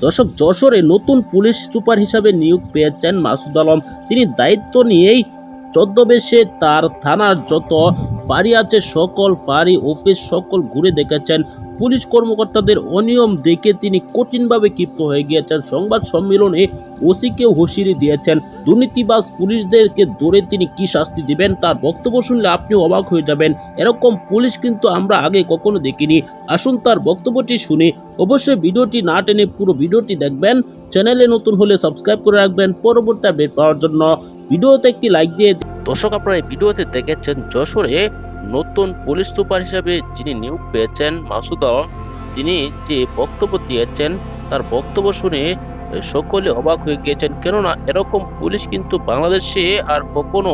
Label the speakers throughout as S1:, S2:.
S1: দর্শক যশোরে নতুন পুলিশ সুপার হিসাবে নিয়োগ পেয়েছেন মাসুদ আলম। তিনি দায়িত্ব নিয়েই ছদ্মবেশে তার থানার যত ফাঁড়ি আছে, সকল ফাঁড়ি, অফিস সকল ঘুরে দেখেছেন। পুলিশ কর্মকর্তাদের অনিয়ম দেখে তিনি কঠিনভাবে ক্ষিপ্ত হয়ে গিয়েছেন। সংবাদ সম্মেলনে ওসিকে হুঁশিয়ারি দিয়েছেন। দুর্নীতিবাজ পুলিশদেরকে ধরে তিনি কি শাস্তি দিবেন, তার বক্তব্য শুনলে আপনি অবাক হয়ে যাবেন। এরকম পুলিশ কিন্তু আমরা আগে কখনো দেখিনি। আসুন তার বক্তব্যটি শুনি। অবশ্যই ভিডিওটি না টেনে পুরো ভিডিওটি দেখবেন। চ্যানেলে নতুন হলে সাবস্ক্রাইব করে রাখবেন। পরবর্তী আপডেট পাওয়ার জন্য ভিডিওতে একটি লাইক দিয়ে দর্শক, আপনারা এই ভিডিওতে দেখেছেন যশোরে নতুন পুলিশ সুপার হিসেবে যিনি নিয়োগ পেয়েছেন মাসুদ তিনি যে বক্তব্য দিয়েছেন, তার বক্তব্য শুনে সকলে অবাক হয়ে গিয়েছেন। কেননা এরকম পুলিশ কিন্তু বাংলাদেশে আর কখনো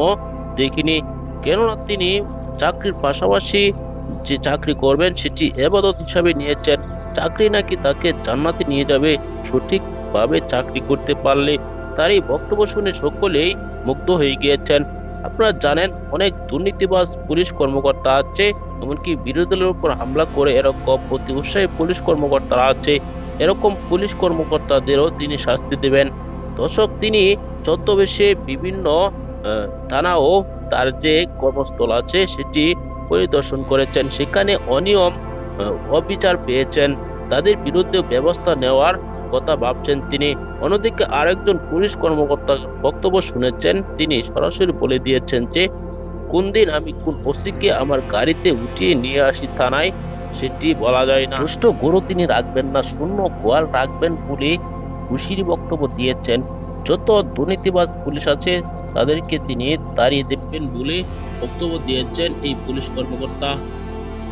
S1: দেখিনি। কেননা তিনি চাকরির পাশাপাশি যে চাকরি করবেন, সেটি এবাদত হিসাবে নিয়েছেন। চাকরি নাকি তাকে জান্নাতে নিয়ে যাবে, সঠিকভাবে চাকরি করতে পারলে তার এই বক্তব্য শুনে সকলেই মুগ্ধ হয়ে গিয়েছেন। আপনারা জানেন, অনেক দুর্নীতিবাজ পুলিশ কর্মকর্তা আছে, এমনকি বিরোধী দলের উপর হামলা করে এরকম অতি উৎসাহী পুলিশ কর্মকর্তারা আছে। এরকম পুলিশ কর্মকর্তাদেরও তিনি শাস্তি দেবেন। দর্শক, তিনি ছদ্মবেশে বিভিন্ন থানা ও তার যে কর্মস্থল আছে, সেটি পরিদর্শন করেছেন। সেখানে অনিয়ম অবিচার পেয়েছেন। তাদের বিরুদ্ধে ব্যবস্থা নেওয়ার কথা ভাবছেন তিনি। অন্যদিকে আরেকজন পুলিশ কর্মকর্তা বক্তব্য শুনেছেন। তিনি সরাসরি বলে দিয়েছেন যে, কোন দিন আমি কোন ওসিকে আমার গাড়িতে উঠিয়ে নিয়ে আসি থানায়, সেটি বলা যায় না। দুষ্ট গরু তিনি রাখবেন না, শূন্য গোয়াল রাখবেন বলে হুশিরি বক্তব্য দিয়েছেন। যত দুর্নীতিবাজ পুলিশ আছে, তাদেরকে তিনি তাড়িয়ে দেবেন বলে বক্তব্য দিয়েছেন এই পুলিশ কর্মকর্তা।